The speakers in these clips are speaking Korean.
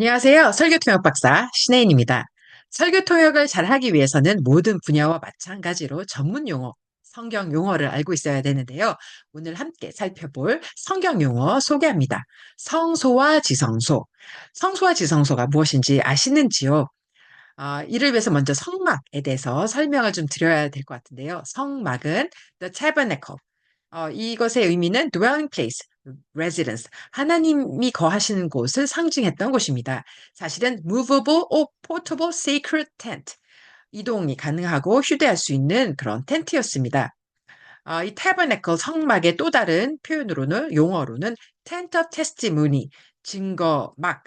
안녕하세요. 설교통역 박사 신혜인입니다. 설교통역을 잘하기 위해서는 모든 분야와 마찬가지로 전문 용어, 성경 용어를 알고 있어야 되는데요. 오늘 함께 살펴볼 성경 용어 소개합니다. 성소와 지성소. 성소와 지성소가 무엇인지 아시는지요? 아, 이를 위해서 먼저 성막에 대해서 설명을 좀 드려야 될 것 같은데요. 성막은 the tabernacle, 어, 이것의 의미는 dwelling place, residence, 하나님이 거하시는 곳을 상징했던 곳입니다. 사실은 movable or portable sacred tent, 이동이 가능하고 휴대할 수 있는 그런 텐트였습니다. 어, 이 tabernacle 성막의 또 다른 표현으로는 용어로는 tent of testimony, 증거막,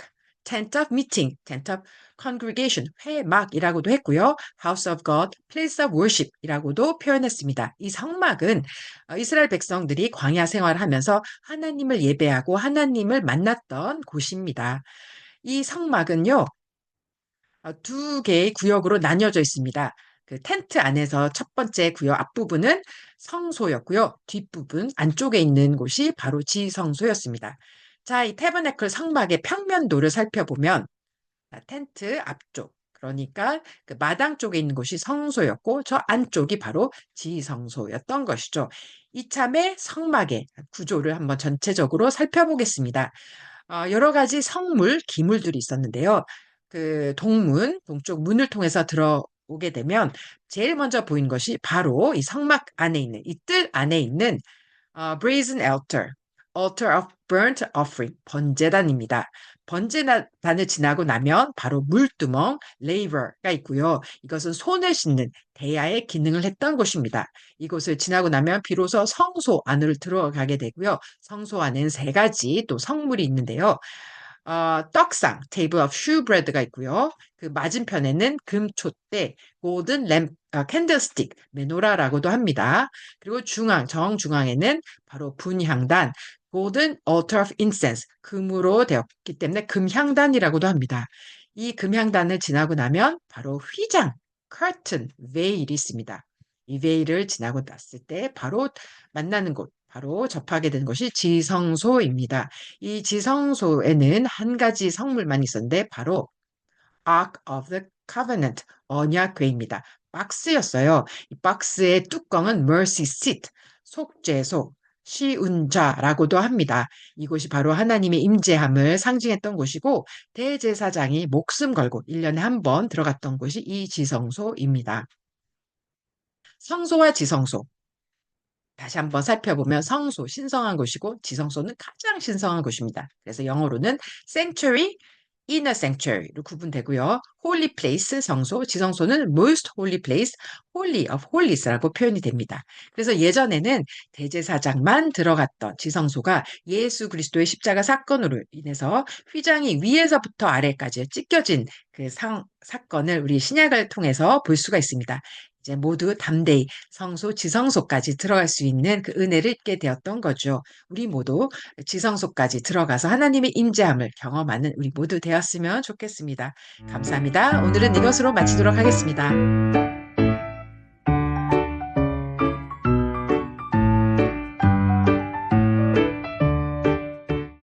tent of meeting, tent of congregation, 회막이라고도 했고요. house of God, place of worship이라고도 표현했습니다. 이 성막은 어, 이스라엘 백성들이 광야 생활을 하면서 하나님을 예배하고 하나님을 만났던 곳입니다. 이 성막은요, 어, 두 개의 구역으로 나뉘어져 있습니다. 그 텐트 안에서 첫 번째 구역 앞부분은 성소였고요. 뒷부분 안쪽에 있는 곳이 바로 지성소였습니다. 자, 이 태버네클 성막의 평면도를 살펴보면 텐트 앞쪽 그러니까 그 마당 쪽에 있는 곳이 성소였고 저 안쪽이 바로 지성소였던 것이죠. 이참에 성막의 구조를 한번 전체적으로 살펴보겠습니다. 어, 여러 가지 성물, 기물들이 있었는데요. 그 동문, 동쪽 문을 통해서 들어오게 되면 제일 먼저 보인 것이 바로 이 성막 안에 있는 이 뜰 안에 있는 어, brazen altar, altar of burnt offering, 번제단입니다. 번제단을 지나고 나면 바로 물두멍, laver가 있고요. 이것은 손을 씻는 대야의 기능을 했던 곳입니다. 이곳을 지나고 나면 비로소 성소 안으로 들어가게 되고요. 성소 안에는 세 가지 또 성물이 있는데요. 어, 떡상, table of shewbread가 있고요. 그 맞은편에는 금촛대, golden lamp, 어, candlestick, 메노라라고도 합니다. 그리고 중앙, 정중앙에는 바로 분향단, golden altar of incense, 금으로 되었기 때문에 금향단이라고도 합니다. 이 금향단을 지나고 나면 바로 휘장, curtain, veil이 있습니다. 이 veil을 지나고 났을 때 바로 만나는 곳, 바로 접하게 된 것이 지성소입니다. 이 지성소에는 한 가지 성물만 있었는데 바로 Ark of the Covenant, 언약궤입니다. 박스였어요. 이 박스의 뚜껑은 mercy seat, 속죄소, 시운자라고도 합니다. 이곳이 바로 하나님의 임재함을 상징했던 곳이고 대제사장이 목숨 걸고 1년에 한 번 들어갔던 곳이 이 지성소입니다. 성소와 지성소. 다시 한번 살펴보면 성소, 신성한 곳이고 지성소는 가장 신성한 곳입니다. 그래서 영어로는 sanctuary, inner sanctuary로 구분되고요. holy place, 성소, 지성소는 most holy place, holy of holies라고 표현이 됩니다. 그래서 예전에는 대제사장만 들어갔던 지성소가 예수 그리스도의 십자가 사건으로 인해서 휘장이 위에서부터 아래까지 찢겨진 그 상, 사건을 우리 신약을 통해서 볼 수가 있습니다. 이제 모두 담대히 성소, 지성소까지 들어갈 수 있는 그 은혜를 입게 되었던 거죠. 우리 모두 지성소까지 들어가서 하나님의 임재함을 경험하는 우리 모두 되었으면 좋겠습니다. 감사합니다. 오늘은 이것으로 마치도록 하겠습니다.